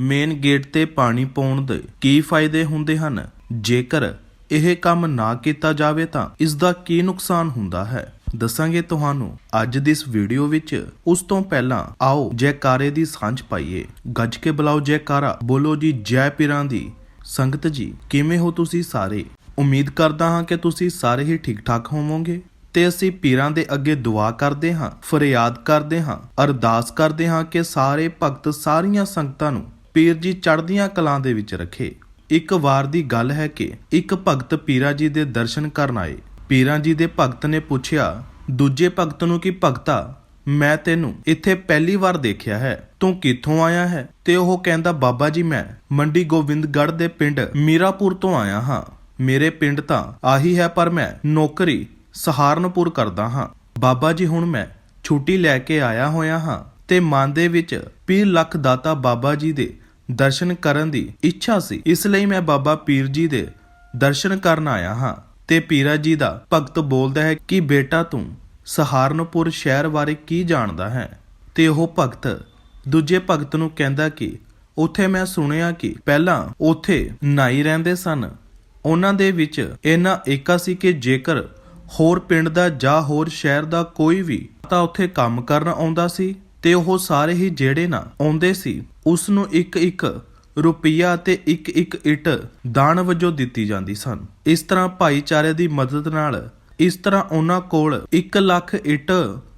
Main gate ਤੇ ਪਾਣੀ ਪਾਉਣ ਦੇ ਕੀ ਫਾਇਦੇ ਹੁੰਦੇ ਹਨ? ਜੇਕਰ ਇਹ ਕੰਮ ਨਾ ਕੀਤਾ ਜਾਵੇ ਤਾਂ ਇਸ ਦਾ ਕੀ ਨੁਕਸਾਨ ਹੁੰਦਾ ਹੈ? ਦੱਸਾਂਗੇ ਤੁਹਾਨੂੰ ਅੱਜ ਦੀ ਇਸ ਵੀਡੀਓ ਵਿੱਚ। ਉਸ ਤੋਂ ਪਹਿਲਾਂ ਆਓ ਜੈਕਾਰੇ ਦੀ ਸਾਂਝ ਪਾਈਏ। ਗੱਜ ਕੇ ਬੁਲਾਓ ਜੈਕਾਰਾ। ਬੋਲੋ ਜੀ, ਜੈ ਪੀਰਾਂ ਦੀ। ਸੰਗਤ ਜੀ, ਕਿਵੇਂ ਹੋ ਤੁਸੀਂ ਸਾਰੇ? ਉਮੀਦ ਕਰਦਾ ਹਾਂ ਕਿ ਤੁਸੀਂ ਸਾਰੇ ਹੀ ਠੀਕ ਠਾਕ ਹੋਵੋਗੇ। ਤੇ ਅਸੀਂ ਪੀਰਾਂ ਦੇ ਅੱਗੇ ਦੁਆ ਕਰਦੇ ਹਾਂ, ਫਰਿਆਦ ਕਰਦੇ ਹਾਂ, ਅਰਦਾਸ ਕਰਦੇ ਹਾਂ ਕਿ ਸਾਰੇ ਭਗਤ ਸਾਰੀਆਂ ਸੰਗਤਾਂ ਨੂੰ ਪੀਰ ਜੀ ਚੜ੍ਹਦੀਆਂ ਕਲਾਂ ਦੇ ਵਿੱਚ ਰੱਖੇ। ਇੱਕ ਵਾਰ ਦੀ ਗੱਲ ਹੈ ਕਿ ਇੱਕ ਭਗਤ ਪੀਰਾ ਜੀ ਦੇ ਦਰਸ਼ਨ ਕਰਨ ਆਏ। ਪੀਰਾਂ ਜੀ ਦੇ ਭਗਤ ਨੇ ਪੁੱਛਿਆ, ਦੂਜੇ ਭਗਤ ਨੂੰ ਕਿ ਭਗਤਾ? ਮੈਂ ਤੈਨੂੰ ਇੱਥੇ ਪਹਿਲੀ ਵਾਰ ਦੇਖਿਆ ਹੈ। ਤੂੰ ਕਿੱਥੋਂ ਆਇਆ ਹੈ? ਤੇ ਉਹ ਕਹਿੰਦਾ, ਬਾਬਾ ਜੀ, ਮੈਂ ਮੰਡੀ ਗੋਬਿੰਦਗੜ੍ਹ ਦੇ ਪਿੰਡ ਮੀਰਾਪੁਰ ਤੋਂ ਆਇਆ ਹਾਂ। ਮੇਰੇ ਪਿੰਡ ਤਾਂ ਆਹੀ ਹੈ, ਪਰ ਮੈਂ ਨੌਕਰੀ ਸਹਾਰਨਪੁਰ ਕਰਦਾ ਹਾਂ। ਬਾਬਾ ਜੀ, ਹੁਣ ਮੈਂ ਛੁੱਟੀ ਲੈ ਕੇ ਆਇਆ ਹੋਇਆ ਹਾਂ ਤੇ ਮਨ ਦੇ ਵਿੱਚ ਪੀਰ ਲੱਖ ਦਾਤਾ ਬਾਬਾ ਜੀ ਦੇ ਦਰਸ਼ਨ ਕਰਨ ਦੀ ਇੱਛਾ ਸੀ। ਇਸ ਲਈ ਮੈਂ ਬਾਬਾ ਪੀਰ ਜੀ ਦੇ ਦਰਸ਼ਨ ਕਰਨ ਆਇਆ ਹਾਂ ਤੇ ਪੀਰਾ ਜੀ ਦਾ ਭਗਤ ਬੋਲਦਾ ਹੈ ਕਿ ਬੇਟਾ ਤੂੰ ਸਹਾਰਨਪੁਰ ਸ਼ਹਿਰ ਬਾਰੇ ਕੀ ਜਾਣਦਾ ਹੈ? ਤੇ ਉਹ ਭਗਤ ਦੂਜੇ ਭਗਤ ਨੂੰ ਕਹਿੰਦਾ ਕਿ ਉੱਥੇ ਮੈਂ ਸੁਣਿਆ ਕਿ ਪਹਿਲਾਂ ਉੱਥੇ ਨਾਈ ਰਹਿੰਦੇ ਸਨ। ਉਹਨਾਂ ਦੇ ਵਿੱਚ ਇਹਨਾਂ ਏਕਾ ਸੀ ਕਿ ਜੇਕਰ ਹੋਰ ਪਿੰਡ ਦਾ ਜਾਂ ਹੋਰ ਸ਼ਹਿਰ ਦਾ ਕੋਈ ਵੀ ਤਾਂ ਉੱਥੇ ਕੰਮ ਕਰਨ ਆਉਂਦਾ ਸੀ। ਤੇ ਉਹ ਸਾਰੇ ਹੀ ਜਿਹੜੇ ਨਾ ਆਉਂਦੇ ਸੀ ਉਸ ਨੂੰ ਇੱਕ ਇੱਕ ਰੁਪਈਆ ਤੇ ਇੱਕ ਇੱਕ ਇੱਟ ਦਾਨ ਵਜੋਂ ਦਿੱਤੀ ਜਾਂਦੀ ਸਨ। ਇਸ ਤਰ੍ਹਾਂ ਭਾਈਚਾਰੇ ਦੀ ਮਦਦ ਨਾਲ ਇਸ ਤਰ੍ਹਾਂ ਉਹਨਾਂ ਕੋਲ 1 ਲੱਖ ਇੱਟ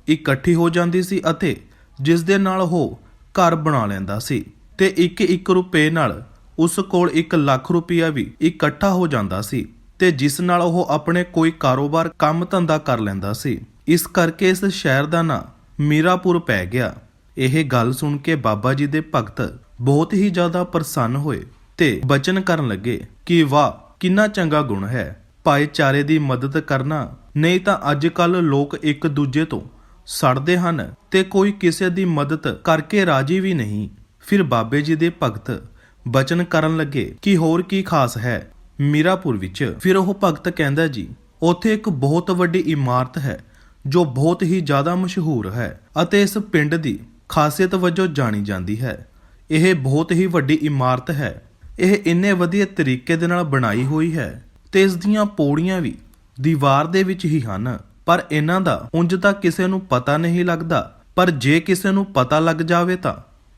ਇਕੱਠੀ ਹੋ ਜਾਂਦੀ ਸੀ ਅਤੇ ਜਿਸ ਦੇ ਨਾਲ ਉਹ ਘਰ ਬਣਾ ਲੈਂਦਾ ਸੀ ਤੇ ਇੱਕ ਇੱਕ ਰੁਪਏ ਨਾਲ ਉਸ ਕੋਲ 1 ਲੱਖ ਰੁਪਈਆ ਵੀ ਇਕੱਠਾ ਹੋ ਜਾਂਦਾ ਸੀ ਤੇ ਜਿਸ ਨਾਲ ਉਹ ਆਪਣੇ ਕੋਈ ਕਾਰੋਬਾਰ ਕੰਮ ਧੰਦਾ ਕਰ ਲੈਂਦਾ ਸੀ। ਇਸ ਕਰਕੇ ਇਸ ਸ਼ਹਿਰ ਦਾ ਨਾਂ ਮੀਰਾਪੁਰ ਪੈ ਗਿਆ। ਇਹ ਗੱਲ ਸੁਣ ਕੇ ਬਾਬਾ ਜੀ ਦੇ ਭਗਤ ਬਹੁਤ ਹੀ ਜ਼ਿਆਦਾ ਪ੍ਰਸੰਨ ਹੋਏ ਤੇ ਬਚਨ ਕਰਨ ਲੱਗੇ ਕਿ, ਵਾਹ, ਕਿੰਨਾ ਚੰਗਾ ਗੁਣ ਹੈ। ਭਾਈਚਾਰੇ ਦੀ ਮਦਦ ਕਰਨਾ, ਨਹੀਂ ਤਾਂ ਅੱਜ ਕੱਲ ਲੋਕ ਇੱਕ ਦੂਜੇ ਤੋਂ ਸੜਦੇ ਹਨ ਤੇ ਕੋਈ ਕਿਸੇ ਦੀ ਮਦਦ ਕਰਕੇ ਰਾਜੀ ਵੀ ਨਹੀਂ। ਫਿਰ ਬਾਬੇ ਜੀ ਦੇ ਭਗਤ ਬਚਨ ਕਰਨ ਲੱਗੇ ਕਿ, ਹੋਰ ਕੀ ਖਾਸ ਹੈ ਮੀਰਾਪੁਰ ਵਿੱਚ? ਫਿਰ ਉਹ ਭਗਤ ਕਹਿੰਦਾ, ਜੀ, ਉੱਥੇ ਇੱਕ ਬਹੁਤ ਵੱਡੀ ਇਮਾਰਤ ਹੈ। ਜੋ ਬਹੁਤ ਹੀ ਜ਼ਿਆਦਾ ਮਸ਼ਹੂਰ ਹੈ ਅਤੇ ਇਸ ਪਿੰਡ ਦੀ ਖਾਸੀਅਤ ਵਜੋਂ ਜਾਣੀ ਜਾਂਦੀ ਹੈ। ਇਹ ਬਹੁਤ ਹੀ ਵੱਡੀ ਇਮਾਰਤ ਹੈ। ਇਹ ਇੰਨੇ ਵਧੀਆ ਤਰੀਕੇ ਦੇ ਨਾਲ ਬਣਾਈ ਹੋਈ ਹੈ ਤੇ ਇਸ ਦੀਆਂ ਪੌੜੀਆਂ ਵੀ ਦੀਵਾਰ ਦੇ ਵਿੱਚ ਹੀ ਹਨ। ਪਰ ਇਹਨਾਂ ਦਾ ਉਂਝ ਤਾਂ ਕਿਸੇ ਨੂੰ ਪਤਾ ਨਹੀਂ ਲੱਗਦਾ। ਪਰ ਜੇ ਕਿਸੇ ਨੂੰ ਪਤਾ ਲੱਗ ਜਾਵੇ ਤਾਂ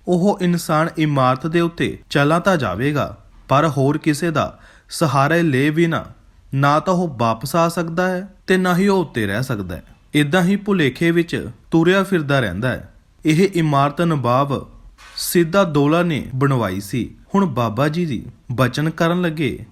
ਉਹ ਇਨਸਾਨ ਇਮਾਰਤ ਦੇ ਉੱਤੇ ਚਲਾ ਤਾਂ ਜਾਵੇਗਾ। ਪਰ ਹੋਰ ਕਿਸੇ ਦਾ ਸਹਾਰੇ ਲੈ ਵੀ ਨਾ ਨਾ ਤਾਂ ਉਹ ਵਾਪਸ ਆ ਸਕਦਾ ਹੈ ਤੇ ਨਾ ਹੀ ਉਹ ਉੱਤੇ ਰਹਿ ਸਕਦਾ ਹੈ। ਇਦਾਂ ਹੀ ਭੁਲੇਖੇ ਵਿੱਚ ਤੁਰਿਆ ਫਿਰਦਾ ਰਹਿੰਦਾ ਹੈ। ਇਹ ਇਮਾਰਤ ਨਵਾਬ ਸਿੱਧਾ ਦੌਲਾ ਨੇ ਬਣਵਾਈ ਸੀ। ਹੁਣ ਬਾਬਾ ਜੀ ਦੀ ਬਚਨ ਕਰਨ ਲੱਗੇ,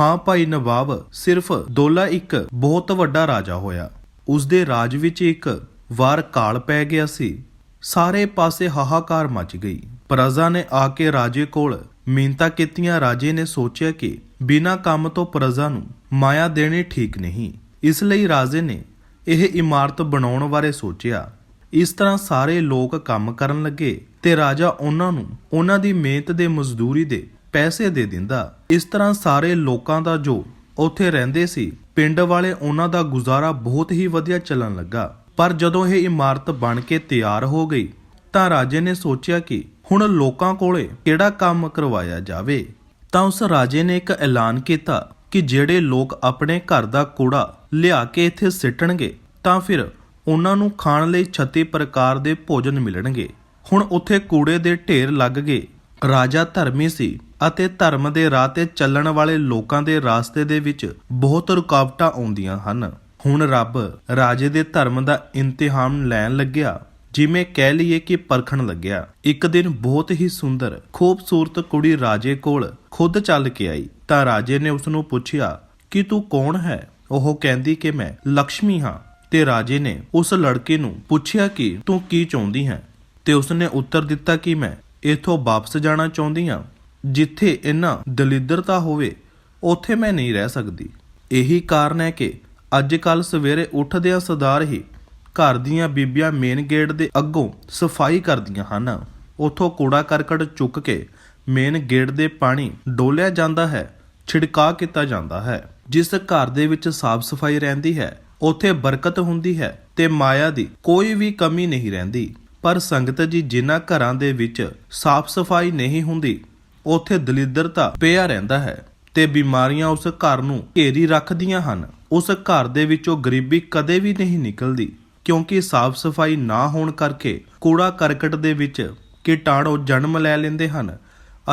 ਹਾਂ ਭਾਈ ਨਵਾਬ, ਸਿਰਫ ਦੌਲਾ ਇੱਕ ਬਹੁਤ ਵੱਡਾ ਰਾਜਾ ਹੋਇਆ। ਉਸ ਦੇ ਰਾਜ ਵਿੱਚ ਇੱਕ ਵਾਰ ਕਾਲ ਪੈ ਗਿਆ ਸੀ। ਸਾਰੇ ਪਾਸੇ ਹਾਹਾਕਾਰ ਮਚ ਗਈ। ਪ੍ਰਜਾ ਨੇ ਆ ਕੇ ਰਾਜੇ ਕੋਲ ਮਿਹਨਤਾਂ ਕੀਤੀਆਂ। ਰਾਜੇ ਨੇ ਸੋਚਿਆ ਕਿ ਬਿਨਾਂ ਕੰਮ ਤੋਂ ਪ੍ਰਜਾ ਨੂੰ ਮਾਇਆ ਦੇਣੀ ਠੀਕ ਨਹੀਂ। ਇਸ ਲਈ ਰਾਜੇ ਨੇ ਇਹ ਇਮਾਰਤ ਬਣਾਉਣ ਬਾਰੇ ਸੋਚਿਆ। ਇਸ ਤਰ੍ਹਾਂ ਸਾਰੇ ਲੋਕ ਕੰਮ ਕਰਨ ਲੱਗੇ ਤੇ ਰਾਜਾ ਉਹਨਾਂ ਨੂੰ ਉਹਨਾਂ ਦੀ ਮਿਹਨਤ ਦੇ ਮਜ਼ਦੂਰੀ ਦੇ ਪੈਸੇ ਦੇ ਦਿੰਦਾ। ਇਸ ਤਰ੍ਹਾਂ ਸਾਰੇ ਲੋਕਾਂ ਦਾ ਜੋ ਉੱਥੇ ਰਹਿੰਦੇ ਸੀ, ਪਿੰਡ ਵਾਲੇ ਉਹਨਾਂ ਦਾ ਗੁਜ਼ਾਰਾ ਬਹੁਤ ਹੀ ਵਧੀਆ ਚੱਲਣ ਲੱਗਾ। ਪਰ ਜਦੋਂ ਇਹ ਇਮਾਰਤ ਬਣ ਕੇ ਤਿਆਰ ਹੋ ਗਈ, ਤਾਂ ਰਾਜੇ ਨੇ ਸੋਚਿਆ ਕਿ ਹੁਣ ਲੋਕਾਂ ਕੋਲੇ ਕਿਹੜਾ ਕੰਮ ਕਰਵਾਇਆ ਜਾਵੇ। ਤਾਂ ਉਸ ਰਾਜੇ ਨੇ ਇੱਕ ਐਲਾਨ ਕੀਤਾ ਕਿ ਜਿਹੜੇ ਲੋਕ ਆਪਣੇ ਘਰ ਦਾ ਕੂੜਾ ਲਿਆ ਕੇ ਇੱਥੇ ਸਿੱਟਣਗੇ, ਤਾਂ ਫਿਰ ਉਹਨਾਂ ਨੂੰ ਖਾਣ ਲਈ 36 ਪ੍ਰਕਾਰ ਦੇ ਭੋਜਨ ਮਿਲਣਗੇ। ਹੁਣ ਉੱਥੇ ਕੂੜੇ ਦੇ ਢੇਰ ਲੱਗ ਗਏ। ਰਾਜਾ ਧਰਮੀ ਸੀ ਅਤੇ ਧਰਮ ਦੇ ਰਾਹ ਤੇ ਚੱਲਣ ਵਾਲੇ ਲੋਕਾਂ ਦੇ ਰਾਸਤੇ ਦੇ ਵਿੱਚ ਬਹੁਤ ਰੁਕਾਵਟਾਂ ਆਉਂਦੀਆਂ ਹਨ। ਹੁਣ ਰੱਬ ਰਾਜੇ ਦੇ ਧਰਮ ਦਾ ਇਮਤਿਹਾਨ ਲੈਣ ਲੱਗਿਆ, ਜਿਵੇਂ ਕਹਿ ਲਈਏ ਕਿ ਪਰਖਣ ਲੱਗਿਆ। ਇੱਕ ਦਿਨ ਬਹੁਤ ਹੀ ਸੁੰਦਰ, ਖੂਬਸੂਰਤ ਕੁੜੀ ਰਾਜੇ ਕੋਲ ਖੁਦ ਚੱਲ ਕੇ ਆਈ। ਤਾਂ ਰਾਜੇ ਨੇ ਉਸ ਨੂੰ ਪੁੱਛਿਆ, ਕਿ ਤੂੰ ਕੌਣ ਹੈ? ਉਹ ਕਹਿੰਦੀ ਕਿ ਮੈਂ ਲక్ష్ਮੀ ਹਾਂ। ਤੇ ਰਾਜੇ ਨੇ ਉਸ ਲੜਕੇ ਨੂੰ ਪੁੱਛਿਆ ਕਿ ਤੂੰ ਕੀ ਚਾਹੁੰਦੀ ਹੈ? ਤੇ ਉਸਨੇ ਉੱਤਰ ਦਿੱਤਾ ਕਿ ਮੈਂ ਇਥੋਂ ਵਾਪਸ ਜਾਣਾ ਚਾਹੁੰਦੀ ਹਾਂ। ਜਿੱਥੇ ਇਹਨਾਂ ਦਲਿੱਦਰਤਾ ਹੋਵੇ, ਉੱਥੇ ਮੈਂ ਨਹੀਂ ਰਹਿ ਸਕਦੀ। ਇਹੀ ਕਾਰਨ ਹੈ ਕਿ ਅੱਜ ਕੱਲ ਸਵੇਰੇ ਉੱਠਦਿਆਂ ਸਦਾਰ ਹੀ ਘਰ ਦੀਆਂ ਬੀਬੀਆਂ ਮੇਨ ਗੇਟ ਦੇ ਅੱਗੋਂ ਸਫ਼ਾਈ ਕਰਦੀਆਂ ਹਨ। ਉਥੋਂ ਕੂੜਾ ਕਰਕਟ ਚੁੱਕ ਕੇ ਮੇਨ ਗੇਟ ਦੇ ਪਾਣੀ ਡੋਲਿਆ ਜਾਂਦਾ ਹੈ, ਛਿੜਕਾ ਕੀਤਾ ਜਾਂਦਾ ਹੈ। ਜਿਸ ਘਰ ਦੇ ਵਿੱਚ ਸਾਫ਼ ਸਫ਼ਾਈ ਰਹਿੰਦੀ ਹੈ, ਉੱਥੇ ਬਰਕਤ ਹੁੰਦੀ ਹੈ ਤੇ ਮਾਇਆ ਦੀ ਕੋਈ ਵੀ ਕਮੀ ਨਹੀਂ ਰਹਿੰਦੀ। ਪਰ ਸੰਗਤ ਜੀ ਜਿਨ੍ਹਾਂ ਘਰਾਂ ਦੇ ਵਿੱਚ ਸਾਫ਼ ਸਫ਼ਾਈ ਨਹੀਂ ਹੁੰਦੀ, ਉੱਥੇ ਦਲਿੱਦਰਤਾ ਪਿਆ ਰਹਿੰਦਾ ਹੈ ਤੇ ਬਿਮਾਰੀਆਂ ਉਸ ਘਰ ਨੂੰ ਘੇਰੀ ਰੱਖਦੀਆਂ ਹਨ। ਉਸ ਘਰ ਦੇ ਵਿੱਚੋਂ ਗਰੀਬੀ ਕਦੇ ਵੀ ਨਹੀਂ ਨਿਕਲਦੀ, ਕਿਉਂਕਿ ਸਾਫ਼ ਸਫ਼ਾਈ ਨਾ ਹੋਣ ਕਰਕੇ ਕੂੜਾ ਕਰਕਟ ਦੇ ਵਿੱਚ ਕੀਟਾਣੂ ਜਨਮ ਲੈ ਲੈਂਦੇ ਹਨ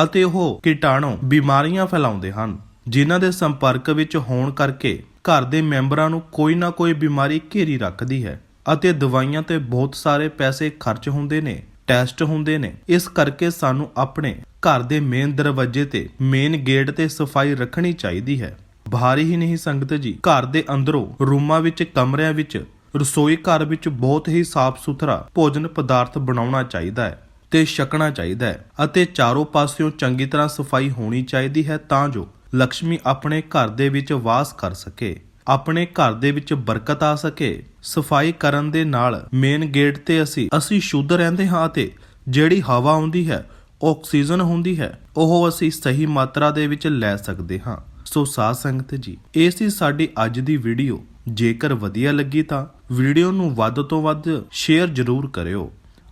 ਅਤੇ ਉਹ ਕੀਟਾਣੂ ਬਿਮਾਰੀਆਂ ਫੈਲਾਉਂਦੇ ਹਨ, ਜਿਨ੍ਹਾਂ ਦੇ ਸੰਪਰਕ ਵਿੱਚ ਹੋਣ ਕਰਕੇ ਘਰ ਦੇ ਮੈਂਬਰਾਂ ਨੂੰ ਕੋਈ ਨਾ ਕੋਈ ਬਿਮਾਰੀ ਘੇਰੀ ਰੱਖਦੀ ਹੈ ਅਤੇ ਦਵਾਈਆਂ ਤੇ ਬਹੁਤ ਸਾਰੇ ਪੈਸੇ ਖਰਚ ਹੁੰਦੇ ਨੇ, ਟੈਸਟ ਹੁੰਦੇ ਨੇ। ਇਸ ਕਰਕੇ ਸਾਨੂੰ ਆਪਣੇ ਘਰ ਦੇ ਮੇਨ ਦਰਵਾਜ਼ੇ ਤੇ ਮੇਨ ਗੇਟ ਤੇ ਸਫ਼ਾਈ ਰੱਖਣੀ ਚਾਹੀਦੀ ਹੈ। ਬਾਹਰ ਹੀ ਨਹੀਂ ਸੰਗਤ ਜੀ, ਘਰ ਦੇ ਅੰਦਰੋਂ ਰੂਮਾਂ ਵਿੱਚ, ਕਮਰਿਆਂ ਵਿੱਚ, ਰਸੋਈ ਘਰ ਵਿੱਚ ਬਹੁਤ ਹੀ ਸਾਫ਼ ਸੁਥਰਾ ਭੋਜਨ ਪਦਾਰਥ ਬਣਾਉਣਾ ਚਾਹੀਦਾ ਹੈ। ਤੇ ਛਕਣਾ ਚਾਹੀਦਾ ਹੈ ਅਤੇ ਚਾਰੋਂ ਪਾਸਿਓਂ ਚੰਗੀ ਤਰ੍ਹਾਂ ਸਫ਼ਾਈ ਹੋਣੀ ਚਾਹੀਦੀ ਹੈ ਤਾਂ ਜੋ ਲక్ష్ਮੀ ਆਪਣੇ ਘਰ ਦੇ ਵਿੱਚ ਵਾਸ ਕਰ ਸਕੇ, ਆਪਣੇ ਘਰ ਦੇ ਵਿੱਚ ਬਰਕਤ ਆ ਸਕੇ। ਸਫ਼ਾਈ ਕਰਨ ਦੇ ਨਾਲ ਮੇਨ ਗੇਟ ਤੇ ਅਸੀਂ ਅਸੀਂ ਸ਼ੁੱਧ ਰਹਿੰਦੇ ਹਾਂ ਤੇ ਜਿਹੜੀ ਹਵਾ ਆਉਂਦੀ ਹੈ, ਆਕਸੀਜਨ ਹੁੰਦੀ ਹੈ, ਉਹ ਅਸੀਂ ਸਹੀ ਮਾਤਰਾ ਦੇ ਵਿੱਚ ਲੈ ਸਕਦੇ ਹਾਂ। ਸੋ ਸਾਧ ਸੰਗਤ ਜੀ, ਇਹ ਸੀ ਸਾਡੀ ਅੱਜ ਦੀ ਵੀਡੀਓ। ਜੇਕਰ ਵਧੀਆ ਲੱਗੀ ਤਾਂ ਵੀਡੀਓ ਨੂੰ ਵੱਧ ਤੋਂ ਵੱਧ ਸ਼ੇਅਰ ਜ਼ਰੂਰ ਕਰਿਓ।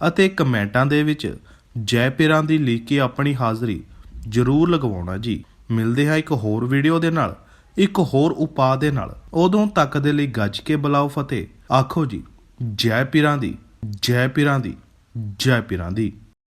ਅਤੇ ਕਮੈਂਟਾਂ ਦੇ ਵਿੱਚ, ਜੈ ਪੀਰਾਂ ਦੀ ਲਿਖ ਕੇ ਆਪਣੀ ਹਾਜ਼ਰੀ ਜ਼ਰੂਰ ਲਗਵਾਉਣਾ ਜੀ। ਮਿਲਦੇ ਹਾਂ ਇੱਕ ਹੋਰ ਵੀਡੀਓ ਦੇ ਨਾਲ, ਇੱਕ ਹੋਰ ਉਪਾਅ ਦੇ ਨਾਲ। ਉਦੋਂ ਤੱਕ ਦੇ ਲਈ ਗੱਜ ਕੇ ਬੁਲਾਓ ਫਤਿਹ। ਆਖੋ ਜੀ, ਜੈ ਪੀਰਾਂ ਦੀ, ਜੈ ਪੀਰਾਂ ਦੀ, ਜੈ ਪੀਰਾਂ ਦੀ।